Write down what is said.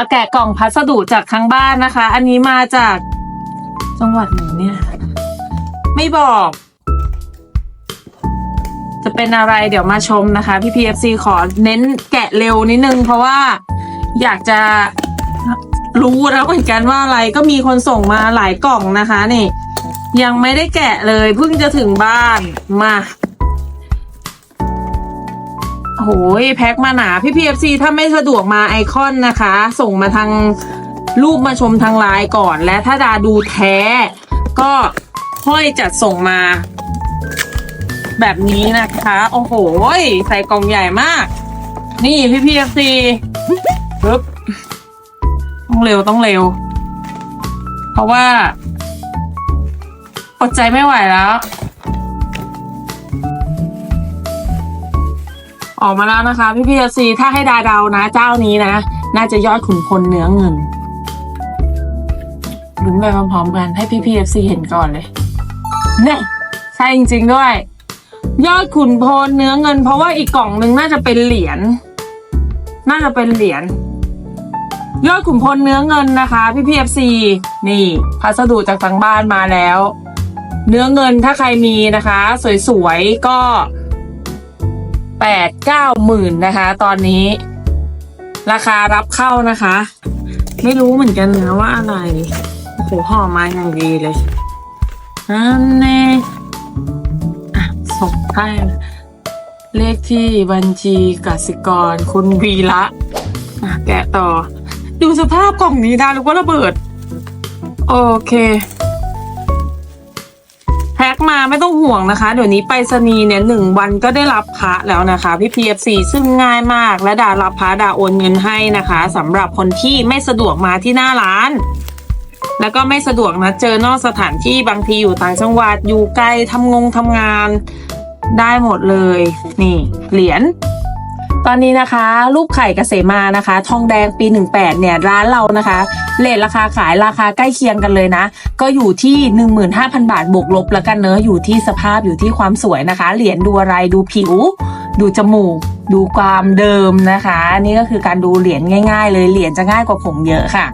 มาแกะกล่องพัสดุจากทางบ้านนะคะ อันนี้มาจากจังหวัดไหนเนี่ย ไม่บอก จะเป็นอะไรเดี๋ยวมาชมนะคะ พี่พีเอฟซีขอเน้นแกะเร็วนิดนึง เพราะว่าอยากจะรู้แล้วเหมือนกันว่าอะไรก็มีคนส่งมาหลายกล่องนะคะนี่ ยังไม่ได้แกะเลยเพิ่งจะถึงบ้านมา โอ้ยแพ็คมาหนาพี่พีเอฟซีถ้าไม่สะดวกมาไอคอนนะคะ ส่งมาทางรูปมาชมทางไลน์ก่อน และถ้าดาดูแท้ ก็ค่อยจัดส่งมา แบบนี้นะคะ โอ้โหใส่กล่องใหญ่มาก นี่พี่พีเอฟซีปึ๊บต้องเร็วต้องเร็ว เพราะว่าอดใจไม่ไหวแล้ว ออกมาแล้วนะคะพี่พีเอฟซีถ้าให้ดาเดานะ เจ้านี้นะ น่าจะยอดขุนพลเนื้อเงินลุ้นไปพร้อมๆกันให้พี่พีเอฟซีเห็นก่อนเลย เนี่ยใช่จริงๆด้วย ยอดขุนพลเนื้อเงิน เพราะว่าอีกกล่องหนึ่งน่าจะเป็นเหรียญน่าจะเป็นเหรียญยอดขุนพลเนื้อเงินนะคะ พี่พีเอฟซีนี่ พัสดุจากทางบ้านมาแล้ว เนื้อเงินถ้าใครมีนะคะ สวยๆก็ แปดเก้าหมื่นนะคะ ตอนนี้ ราคารับเข้านะคะ ไม่รู้เหมือนกันนะว่าอะไรโอ้โหห่อมาอย่างดีเลยอันแน่อะส่งให้เลขที่บัญชีกสิกร คุณวีระอะแกะต่อ ดูสภาพกล่องนี้ได้หรือว่าระเบิด โอเค แพ็คมาไม่ต้องห่วงนะคะ เดี๋ยวนี้ไปรษณีย์เนี่ยหนึ่งวันก็ได้รับพระแล้วนะคะ พี่ PFC ซึ่งง่ายมาก และดารับพระดาโอนเงินให้นะคะสำหรับคนที่ไม่สะดวกมาที่หน้าร้าน แล้วก็ไม่สะดวกนะเจอนอกสถานที่บางทีอยู่ต่างจังหวัดอยู่ไกลทำงงทำงานได้หมดเลย นี่เหรียญ ตอนนี้นะคะรูปไข่เกษมานะคะ ทองแดงปี 18 เนี่ยร้านเรานะคะเลทราคาขายราคาใกล้เคียงกันเลยนะ ก็อยู่ที่ 15,000 บาทบวกลบแล้วกันเนอะอยู่ที่สภาพอยู่ที่ความสวยนะคะ เหรียญดูอะไรดูผิว ดูจมูก ดูความเดิมนะคะ นี่ก็คือการดูเหรียญง่าย ๆ เลยเหรียญจะง่ายกว่าผงเยอะค่ะ